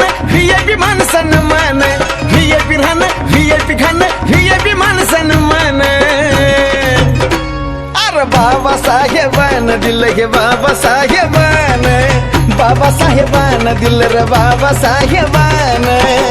V I P खाणं V I P माणसान मान व्ही आय पी राहणं व्ही आय पी खाणं अरे बाबा साहेबान दिलं हे बाबा साहेबान. बाबा साहेबान दिलं रे बाबा साहेबान बाबा साहेबान.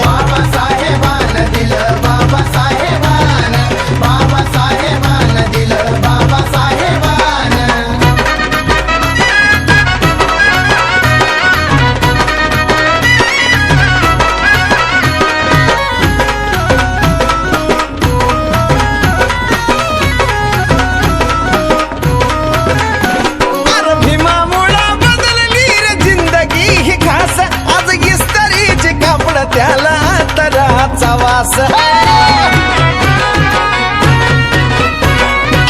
तराचा वास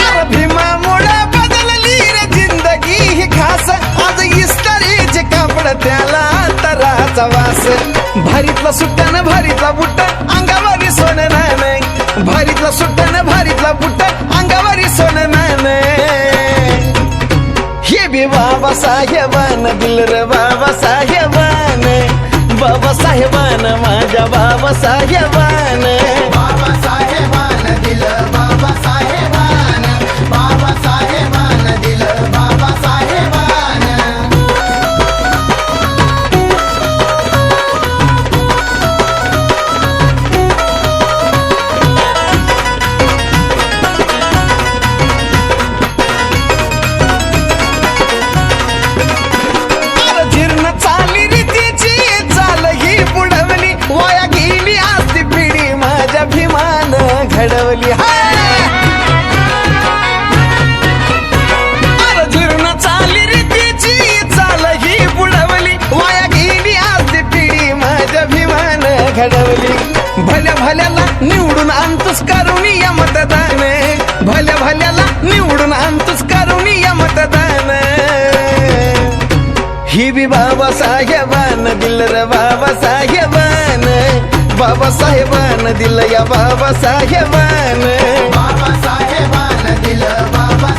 अरे बदलली रे जिंदगी ही खास आज इस्त्रीचे कापड त्याला तराचा वास भारीतला सुट्ट्यानं भारीतला बुट्ट अंगावरी सोनं नाणं भारीतला सुट्ट्यानं भारीतला बुट्ट अंगावरी सोनं नाणं हे बी बाबा साहेबान दिल रे बाबा माझ्या घडवली भल्या भल्याला निवडून आणतोस करून या मतदान भल्या भल्याला निवडून आणतोस करून या मतदान ही बी बाबा साहेबान दिल र बाबा साहेबान बाबा साहेबान दिल या बाबा साहेबान बाबा साहेबान दिलं बाबा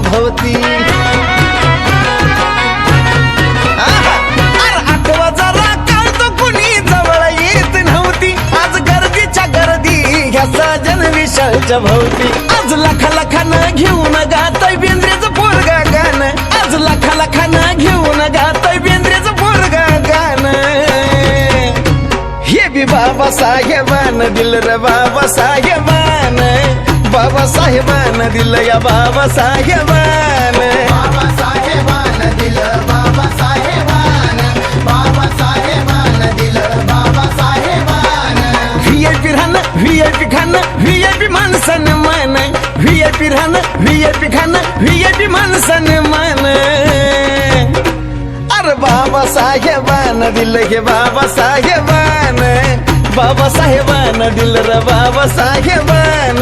भवती. आहा! आठवा जरा काढतो कुणी जवळ येत नव्हती. आज गर्दीच्या गर्दी ह्या साजन विशालच्या भोवती. आज लखा लखानं घेऊन गातय बेंद्रेचं पोरगा गाणं. आज लखा लखानं घेऊन गातय बेंद्रेचं पोरगा गाणं. हे बी बाबा साहेबान दिल रे बाबा साहेबान बाबा साहेबान दिल या बाबा साहेबान बाबा साहेबान दिलं बाबा साहेबान बाबा साहेबान दिलं बाबा साहेबान व्ही आय पी राहणं व्ही आय पी खाणं व्ही आय पी माणसान मान व्ही आय पी राहणं व्ही आय पी खाणं व्ही आय पी माणसान मान अरे बाबा साहेबान दिल हे बाबा साहेबान बाबा साहेबान दिल रे बाबा साहेबान